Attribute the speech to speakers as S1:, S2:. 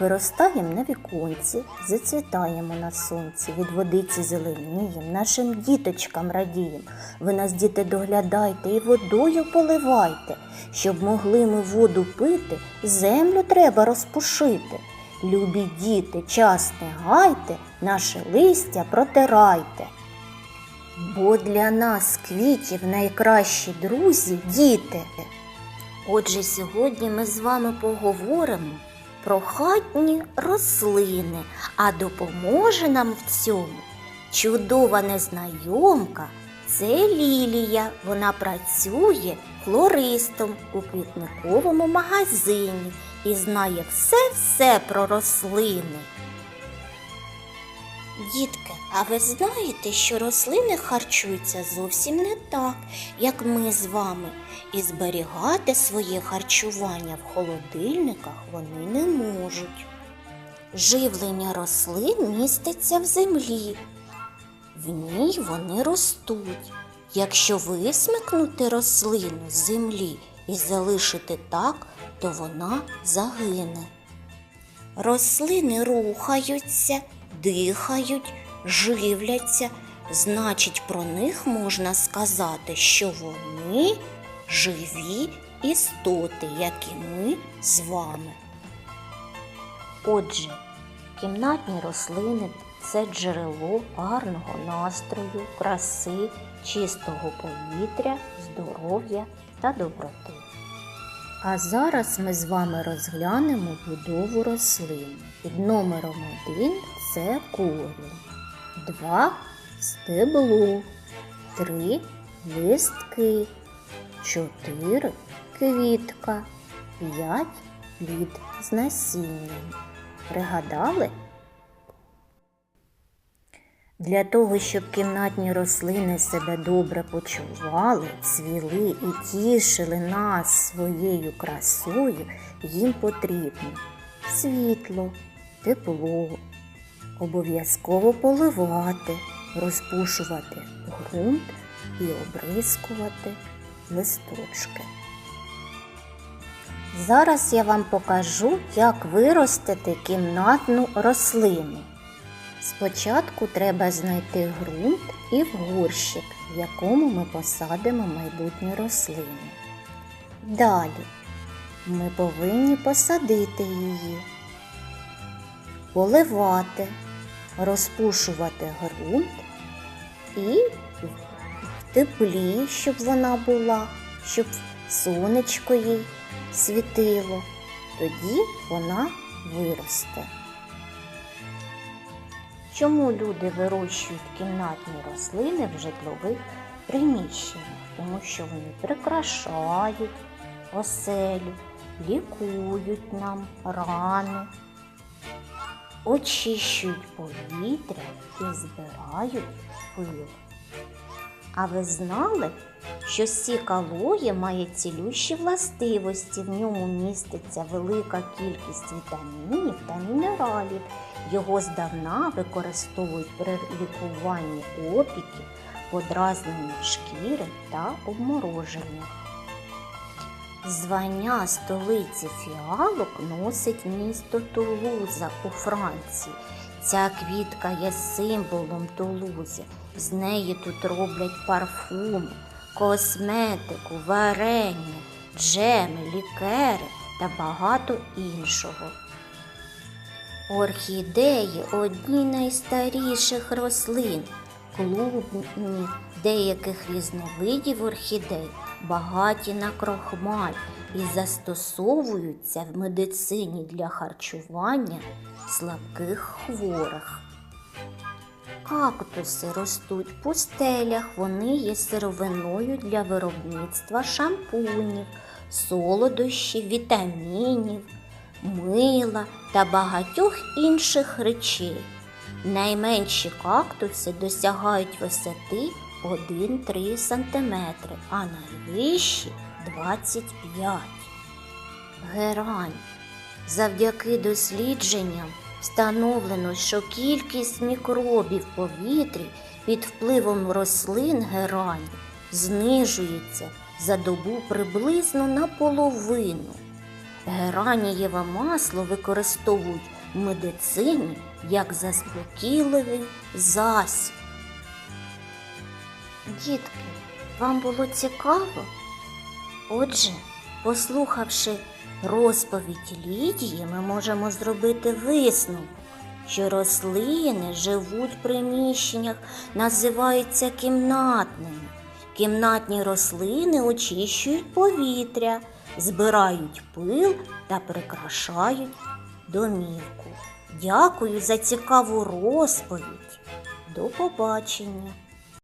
S1: Виростаєм на віконці, зацвітаємо на сонці, від водиці зеленієм, нашим діточкам радієм. Ви нас, діти, доглядайте і водою поливайте, щоб могли ми воду пити, землю треба розпушити. Любі діти, час не гайте, наше листя протирайте. Бо для нас квітів найкращі друзі діти. Отже, сьогодні ми з вами поговоримо про хатні рослини, а допоможе нам в цьому чудова незнайомка. Це Лілія. Вона працює флористом у квітниковому магазині і знає все-все про рослини. Дітки, а ви знаєте, що рослини харчуються зовсім не так, як ми з вами, і зберігати своє харчування в холодильниках вони не можуть. Живлення рослин міститься в землі, в ній вони ростуть. Якщо висмикнути рослину з землі і залишити так, то вона загине. Рослини рухаються, дихають, живляться. Значить, про них можна сказати, що вони живі істоти, як і ми з вами. Отже, кімнатні рослини це джерело гарного настрою, краси, чистого повітря, здоров'я та доброти. А зараз ми з вами розглянемо будову рослин. Під номером 1 це корінь, 2 стебло, 3 листки, 4 квітка, 5 плід з насінням. Пригадали? Для того, щоб кімнатні рослини себе добре почували, цвіли і тішили нас своєю красою, їм потрібно світло, тепло, обов'язково поливати, розпушувати ґрунт і обрискувати листочки. Зараз я вам покажу, як виростити кімнатну рослину. Спочатку треба знайти ґрунт і горщик, в якому ми посадимо майбутню рослину. Далі ми повинні посадити її, поливати, розпушувати ґрунт і в теплі, щоб вона була, щоб сонечко їй світило. Тоді вона виросте. Чому люди вирощують кімнатні рослини в житлових приміщеннях? Тому що вони прикрашають оселю, лікують нам рани, очищують повітря і збирають пил. А ви знали, що сік алоє має цілющі властивості, в ньому міститься велика кількість вітамінів та мінералів. Його здавна використовують при лікуванні опіків, подразненні шкіри та обмороженнях. Звання столиці фіалок носить місто Тулуза у Франції. Ця квітка є символом Тулузи. З неї тут роблять парфуми, косметику, варення, джеми, лікери та багато іншого. Орхідеї одні найстаріших рослин. Клубні деяких різновидів орхідей багаті на крохмаль і застосовуються в медицині для харчування слабких хворих. Кактуси ростуть в пустелях, вони є сировиною для виробництва шампунів, солодощів, вітамінів, мила та багатьох інших речей. Найменші кактуси досягають висоти 1-3 см, а найвищі 25 Герань. Завдяки дослідженням встановлено, що кількість мікробів повітрі під впливом рослин герані знижується за добу приблизно наполовину. Геранієве масло використовують в медицині як заспокійливий засіб. Дітки, вам було цікаво? Отже, послухавши розповідь Лідії, ми можемо зробити висновок, що рослини живуть в приміщеннях, називаються кімнатними. Кімнатні рослини очищують повітря, збирають пил та прикрашають домівку. Дякую за цікаву розповідь. До побачення!